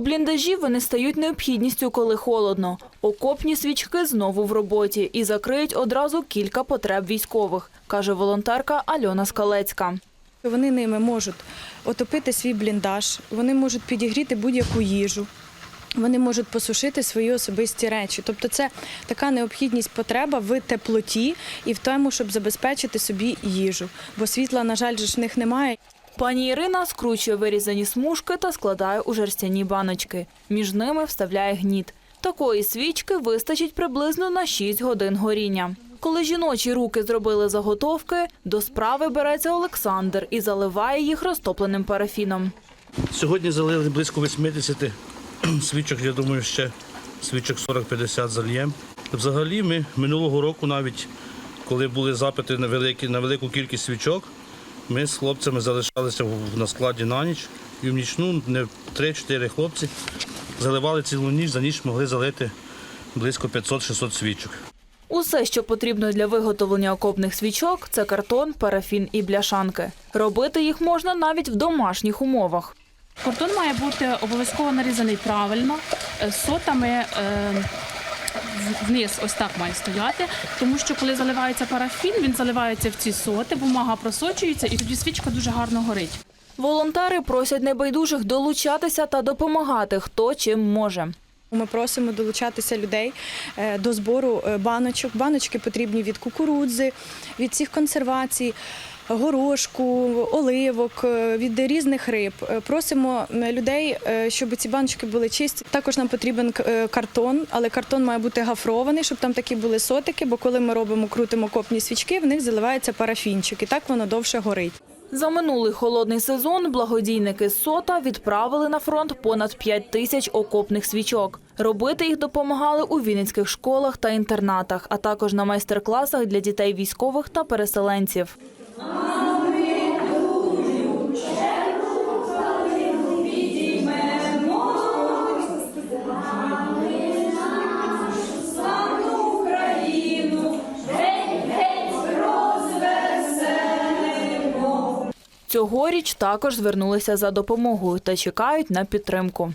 бліндажі вони стають необхідністю, коли холодно. Окопні свічки знову в роботі і закриють одразу кілька потреб військових, каже волонтерка Альона Скалецька. Вони ними можуть отопити свій бліндаж, вони можуть підігріти будь-яку їжу. Вони можуть посушити свої особисті речі. Тобто це така необхідність потреба в теплоті і в тому, щоб забезпечити собі їжу. Бо світла, на жаль, ж в них немає. Пані Ірина скручує вирізані смужки та складає у жерстяні баночки. Між ними вставляє гніт. Такої свічки вистачить приблизно на 6 годин горіння. Коли жіночі руки зробили заготовки, до справи береться Олександр і заливає їх розтопленим парафіном. Сьогодні залили близько 80 свічок, я думаю, ще свічок 40-50 зальємо. Взагалі ми минулого року навіть, коли були запити на, великі, на велику кількість свічок, ми з хлопцями залишалися в- на складі на ніч і в нічну не 3-4 хлопці заливали цілу ніч, за ніч могли залити близько 500-600 свічок. Усе, що потрібно для виготовлення окопних свічок, це картон, парафін і бляшанки. Робити їх можна навіть в домашніх умовах. Картон має бути обов'язково нарізаний правильно, е, сотами е, вниз ось так має стояти, тому що коли заливається парафін, він заливається в ці соти, бумага просочується і тоді свічка дуже гарно горить. Волонтери просять небайдужих долучатися та допомагати, хто чим може. Ми просимо долучатися людей е, до збору е, баночок. Баночки потрібні від кукурудзи, від всіх консервацій, горошку, оливок, е, від різних риб. Просимо людей, щоб ці баночки були чисті. Також нам потрібен картон, але картон має бути гафрований, щоб там такі були сотики, бо коли ми робимо крутимо копні свічки, в них заливається парафінчик, і так воно довше горить. За минулий холодний сезон благодійники СОТА відправили на фронт понад 5 тисяч окопних свічок. Робити їх допомагали у вінницьких школах та інтернатах, а також на майстер-класах для дітей військових та переселенців. Цьогоріч також звернулися за допомогою та чекають на підтримку.